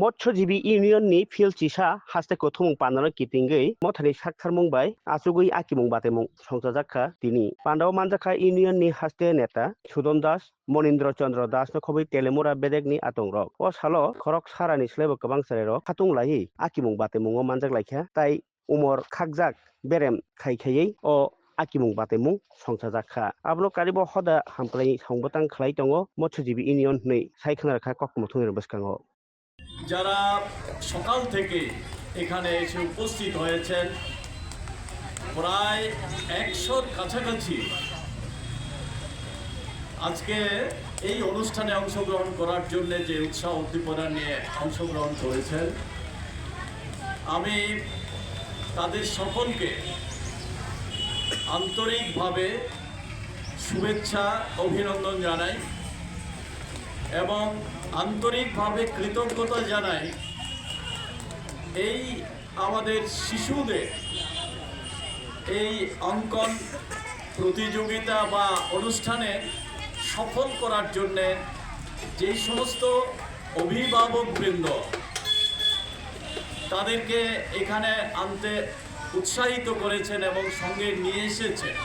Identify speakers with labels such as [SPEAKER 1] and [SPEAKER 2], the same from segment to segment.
[SPEAKER 1] মৎস্যজীবী ইউনিয়ননি ফিলচিসা হাস্তে কথুমুং পান্ডানো কিতিঙ্গই মথানি সাক্ষারমুংবাই আচুগুই আকিমুং বাতেমুং সংসাজাক্ষা তিনি। পান্ডাও মানজাখা ইউনিয়ননি হাস্তে নেতা সুদন দাস, মনীন্দ্র চন্দ্র দাস নখবই তেলেমুরা বেদেগনি আতং রক। ও সালো খরক সারানি স্লেব কবাং সারের খাতুং লাই আকিমুং বাতেমুং ও মানজাক লাইখা তাই উমর খাকজাক বেরেম খাইখাইयै ও আকিমুং বাতেমুং সংসার জাখা আবলো কারিব হদা হামপ্লাই সংবতাং খালাই দङ মৎস্যজীবী ইউনিয়ন হनै সাইখানারখা ককমথুংয়ের বসকাঙ্গ
[SPEAKER 2] যারা সকাল থেকে এখানে এসে উপস্থিত হয়েছেন, প্রায় একশোর কাছাকাছি আজকে এই অনুষ্ঠানে অংশগ্রহণ করার জন্য যে উৎসাহ উদ্দীপনা নিয়ে অংশগ্রহণ করেছেন, আমি তাদের সকলকে আন্তরিকভাবে শুভেচ্ছা, অভিনন্দন জানাই। এবং আন্তরিকভাবে কৃতজ্ঞতা জানাই এই আমাদের শিশুদের এই অঙ্কন প্রতিযোগিতা বা অনুষ্ঠানে সফল করার জন্যে যেই সমস্ত অভিভাবকবৃন্দ তাদেরকে এখানে আনতে উৎসাহিত করেছেন এবং সঙ্গে নিয়ে এসেছেন।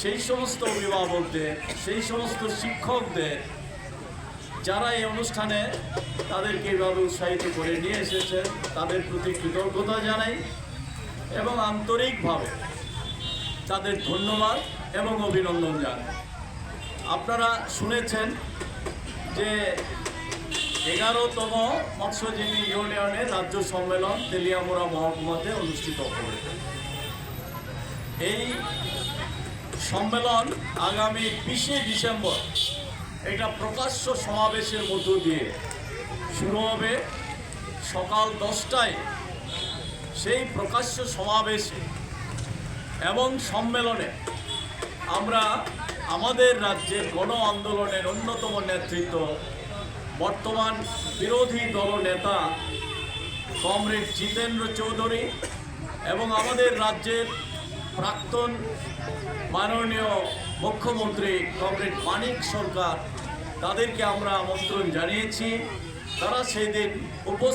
[SPEAKER 2] সেই সমস্ত অভিভাবকদের, সেই সমস্ত শিক্ষকদের যারা এই অনুষ্ঠানে তাদেরকে এইভাবে উৎসাহিত করে নিয়ে এসেছেন তাদের প্রতি কৃতজ্ঞতা জানাই এবং আন্তরিকভাবে তাদের ধন্যবাদ এবং অভিনন্দন জানাই। আপনারা শুনেছেন যে এগারোতম মৎস্যজীবী ইউনিয়নের রাজ্য সম্মেলন তেলিয়ামুড়া মহকুমাতে অনুষ্ঠিত হবে এই সম্মেলন আগামী বিশে ডিসেম্বর। এটা প্রকাশ্য সমাবেশের মধ্য দিয়ে শুরু হবে। সকাল দশটায় সেই প্রকাশ্য সমাবেশে এবং সম্মেলনে আমরা আমাদের রাজ্যের গণ আন্দোলনের অন্যতম নেতৃত্ব, বর্তমান বিরোধী দলনেতা কমরেড জিতেন্দ্র চৌধুরী এবং আমাদের রাজ্যের প্রাক্তন মাননীয় মুখ্যমন্ত্রী কমরেড মানিক সরকার তাদেরকে আমরা আমন্ত্রণ জানিয়েছি। তারা সেই দিন